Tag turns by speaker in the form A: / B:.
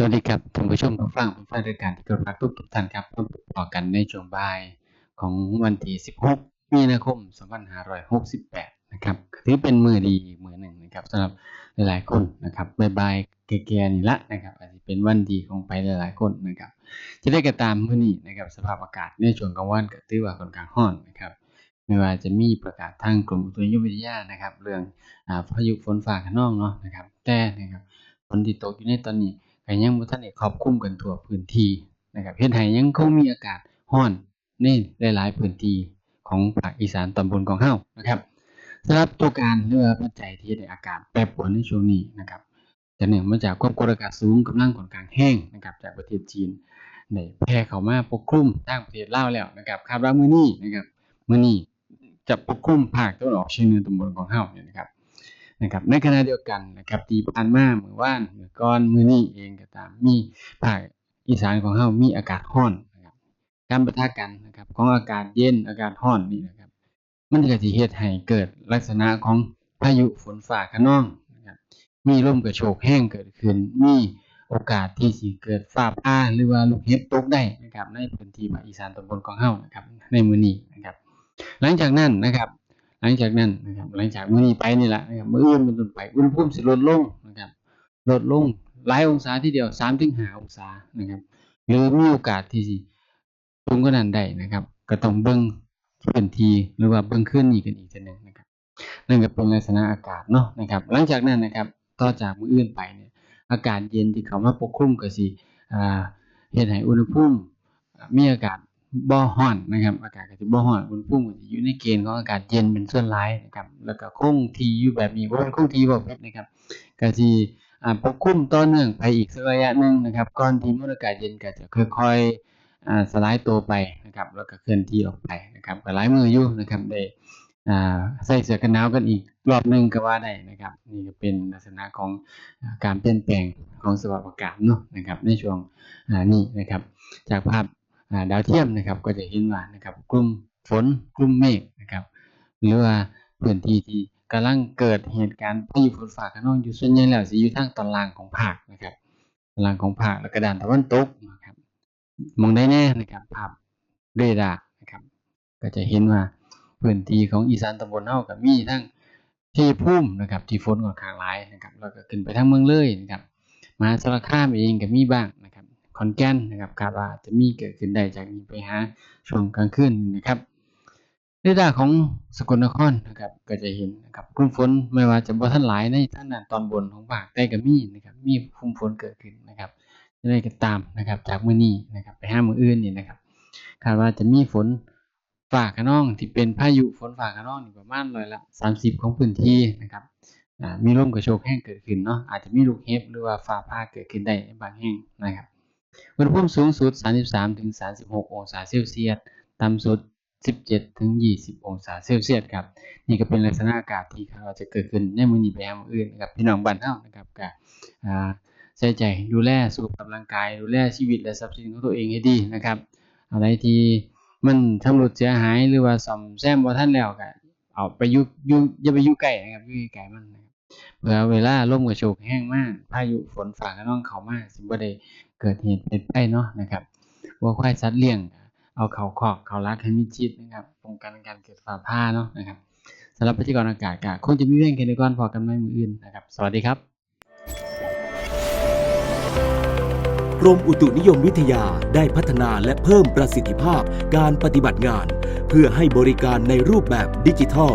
A: สวัสดีครับท่านผู้ชมผู้ฟังผู้ฟังรายการที่เคารพรักทุกทุกท่านครับพบต่อกันในช่วงบ่ายของวันที่ 16 มีนาคม 2568 นะครับถือเป็นมือดีมือหนึ่งนะครับสำหรับหลายๆคนนะครับบ่ายๆแก่ๆนี่ละนะครับอาจจะเป็นวันดีของไปหลายๆคนนะครับจะได้กระตามมือนี้นะครับสภาพอากาศในช่วงกลางวันก็ถือว่าค่อนข้างร้อนนะครับไม่ว่าจะมีประกาศทางกรมอุตุนิยมวิทยานะครับ เรื่องอ่าพายุฝนฟ้าคะนองเนาะนะครับแต่นะครับฝนที่ตกอยู่ในตอนนี้ ก็ยังบ่ทันได้ครอบคลุมกันทั่วพื้นที่นะครับเฮ็ดให้ยังคงมีอากาศร้อนในหลายๆพื้นที่ของภาคอีสานตอนบนของเฮานะครับสำหรับตัวการหรือว่าปัจจัยที่เฮ็ดให้อากาศแปรปรวนในช่วงนี้นะครับจะเนื่องมาจากความกดอากาศสูงกำลังค่อนข้างแห้งนะครับจากประเทศจีนได้แผ่เข้ามาปกคลุมทางประเทศลาวแล้วนะครับคาดว่ามื้อนี้นะครับมื้อนี้จะปกคลุมภาคตะวันออกเฉียงเหนือตอนบนของเฮาเนี่ยนะครับ นะครับในขณะเดียวกันนะครับที่ผ่านมามื้อวานเมื้อก่อนมื้อนี้เองก็ตามมีภาคอีสานของเฮามีอากาศร้อนนะครับการปะทะกันนะครับของอากาศเย็นอากาศร้อนนี่นะครับ มันก็สิเฮ็ดให้เกิดลักษณะของพายุฝนฟ้าคะนองนะครับมีลมกระโชกแห้งเกิดขึ้นมีโอกาสที่สิเกิดฟ้าผ่าหรือว่าลูกเห็บตกได้นะครับในพื้นที่ภาคอีสานตอนบนของเฮานะครับในมื้อนี้นะครับ หลังจากนั้นนะครับ หลังจากนั้นนะครับหลังจากมื้อนี้ไปนี่แหละนะครับมื้ออื่นเป็นต้นไปอุณหภูมิสิลดลงนะครับลดลงหลายองศาทีเดียว3-5องศานะครับหรือมีโอกาสที่สิสูงกว่านั้นได้นะครับ ก็ต้องเบิ่งพื้นที่หรือว่าเบิ่งคืนนี้กันอีกทื่อหนึงนะครับนั่นก็เป็นลักษณะอากาศเนาะนะครับ หลังจากนั้นนะครับต่อจากมื้ออื่นไปเนี่ยอากาศเย็นที่เขามาปกคลุมก็สิอ่าเฮ็ดให้อุณหภูมิมีอากาศ บ่ร้อนนะครับ อากาศก็สิบ่ร้อนอุณหภูมิก็สิอยู่ในเกณฑ์ของอากาศเย็นเป็นส่วนหลายนะครับ แล้วก็คงที่อยู่แบบนี้บ่แม่นคงที่บ่ผิดนะครับก็สิอ่าปกคลุมต่อเนื่องไปอีกสักระยะหนึ่งนะครับ ก่อนที่มวลอากาศเย็นก็จะค่อยๆอ่าสลายตัวไปนะครับ แล้วก็เคลื่อนที่ออกไปนะครับก็หลายมืออยู่นะครับได้อ่าใส่เสื้อกันหนาวกันอีกรอบหนึ่งก็ว่าได้นะครับ นี่ก็เป็นลักษณะของการเปลี่ยนแปลงของสภาพอากาศเนาะนะครับ ในช่วงนี้นะครับ จากภาพ ดาวเทียมนะครับ ก็จะเห็นว่านะครับกลุ่มฝนกลุ่มเมฆนะครับ หรือว่าพื้นที่ที่กำลังเกิดเหตุการณ์พายุฝนฟ้าคะนองอยู่ส่วนใหญ่แล้วสิอยู่ทางตอนล่างของภาคนะครับตอนล่างของภาคแล้วก็ด้านตะวันตกนะครับมองได้แน่นะครับภาพเรดาร์นะครับ ก็จะเห็นว่าพื้นที่ของอีสานตอนบนเฮาก็มีทั้งชัยภูมินะครับ ที่ฝนค่อนข้างหลายนะครับ แล้วก็ขึ้นไปทางเมืองเลยนะครับ มาสารคามเองก็มีบ้างนะ ขอนแก่นนะครับคาดว่าจะมีเกิดขึ้นได้จากนี้ไปหาช่วงกลางคืนนะครับเรดาร์ของสกลนครนะครับก็จะเห็นนะครับกลุ่มฝนไม่ว่าจะบ่ทันหลายในท่างด้านตอนบนของภาคแต่ก็มีนะครับมีกลุ่มฝนเกิดขึ้นนะครับจะได้ก็ตามนะครับจากมื้อนี้นะครับไปหามื้ออื่นนี่นะครับคาดว่าจะมีฝนฟ้าคะนองที่เป็นพายุฝนฟ้าคะนองนี่ประมาณร้อยละ30 ของพื้นที่นะครับมีลมกระโชกแห้งเกิดขึ้นเนาะอาจจะมีลูกเห็บหรือว่าฟ้าผ่าเกิดขึ้นได้บางแห่งนะครับ อุณหภูมิสูงสุด 33ถึง36 องศาเซลเซียส ต่ำสุด 17ถึง20 องศาเซลเซียสครับ นี่ก็เป็นลักษณะอากาศที่เราจะเกิดขึ้นในมือนี้ไปยมอื่นนะครับพี่น้องบ้านเฮานะครับก็อ่ใส่ใจดูแลสุขภาพร่างกาย ดูแลชีวิตและทรัพย์สินของตัวเองให้ดีนะครับ อะไรที่มันชำรุดเสียหายหรือว่าซ่อมแซมบ่ทันแล้วก็เอาไปยู่ยู่อย่าไปยู่ใกล้นะครับยู่ไกลๆมัน เผื่อเวลาลมกระโชกแห้งมาก พายุฝนฟ้าคะนองเขามากสิบ่ได้เกิดเหตุเป็นไปเนาะนะครับวัวควายสัตว์เลี้ยง เอาเขาคอกเขารักให้มิดชิดนะครับป้องกันการเกิดฟ้าผ่าเนาะนะครับสำหรับพยากรอากาศก็คงจะมีเพียงแค่นี้ก่อนพอกันใหม่มืออื่นนะครับ สวัสดีครับ
B: กรมอุตุนิยมวิทยาได้พัฒนาและเพิ่มประสิทธิภาพการปฏิบัติงาน เพื่อให้บริการในรูปแบบดิจิทัล